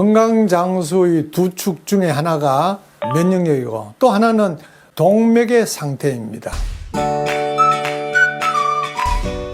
건강 장수의 두 축 중에 하나가 면역력이고 또 하나는 동맥의 상태입니다.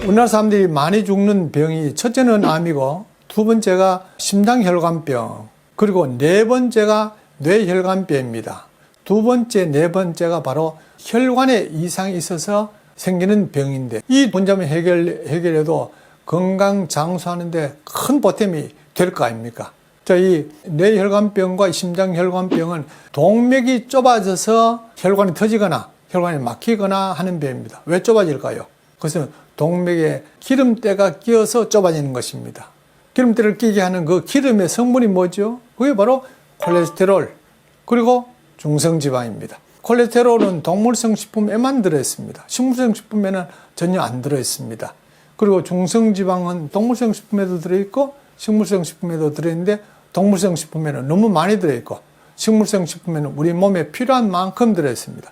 우리나라 사람들이 많이 죽는 병이 첫째는 암이고 두 번째가 심장혈관병 그리고 네 번째가 뇌혈관병입니다. 두 번째, 네 번째가 바로 혈관에 이상이 있어서 생기는 병인데 이 문제만 해결, 해결해도 건강 장수하는데 큰 보탬이 될 거 아닙니까? 자, 이 뇌혈관병과 이 심장혈관병은 동맥이 좁아져서 혈관이 터지거나 혈관이 막히거나 하는 병입니다. 왜 좁아질까요? 그것은 동맥에 기름때가 끼어서 좁아지는 것입니다. 기름때를 끼게 하는 그 기름의 성분이 뭐죠? 그게 바로 콜레스테롤 그리고 중성지방입니다. 콜레스테롤은 동물성 식품에만 들어있습니다. 식물성 식품에는 전혀 안 들어있습니다. 그리고 중성지방은 동물성 식품에도 들어있고 식물성 식품에도 들어있는데 동물성 식품에는 너무 많이 들어있고 식물성 식품에는 우리 몸에 필요한 만큼 들어있습니다.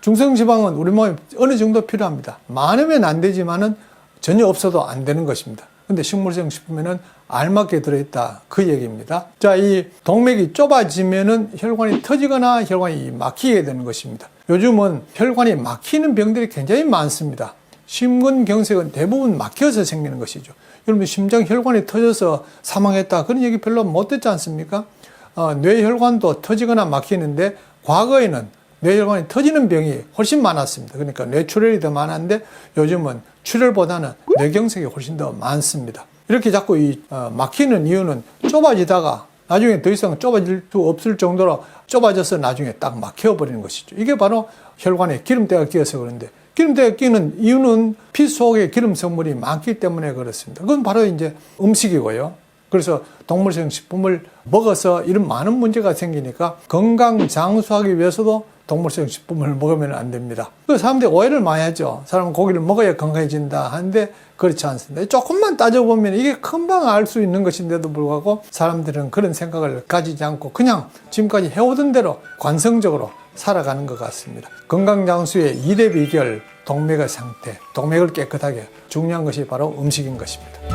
중성지방은 우리 몸에 어느 정도 필요합니다. 많으면 안 되지만은 전혀 없어도 안 되는 것입니다. 근데 식물성 식품에는 알맞게 들어있다. 그 얘기입니다. 자, 이 동맥이 좁아지면은 혈관이 터지거나 혈관이 막히게 되는 것입니다. 요즘은 혈관이 막히는 병들이 굉장히 많습니다. 심근경색은 대부분 막혀서 생기는 것이죠. 여러분 심장 혈관이 터져서 사망했다 그런 얘기 별로 못 듣지 않습니까? 어, 뇌혈관도 터지거나 막히는데 과거에는 뇌혈관이 터지는 병이 훨씬 많았습니다. 그러니까 뇌출혈이 더 많았는데 요즘은 출혈보다는 뇌경색이 훨씬 더 많습니다. 이렇게 자꾸 이 어, 막히는 이유는 좁아지다가 나중에 더 이상 좁아질 수 없을 정도로 좁아져서 나중에 딱 막혀버리는 것이죠. 이게 바로 혈관에 기름때가 끼어서 그런데 기름때가 끼는 이유는 피 속에 기름 성분이 많기 때문에 그렇습니다. 그건 바로 이제 음식이고요. 그래서 동물성 식품을 먹어서 이런 많은 문제가 생기니까 건강 장수하기 위해서도 동물성 식품을 먹으면 안 됩니다. 그 사람들이 오해를 많이 하죠. 사람은 고기를 먹어야 건강해진다 하는데 그렇지 않습니다. 조금만 따져보면 이게 금방 알 수 있는 것인데도 불구하고 사람들은 그런 생각을 가지지 않고 그냥 지금까지 해오던 대로 관성적으로 살아가는 것 같습니다. 건강 장수의 2대 비결 동맥의 상태, 동맥을 깨끗하게 중요한 것이 바로 음식인 것입니다.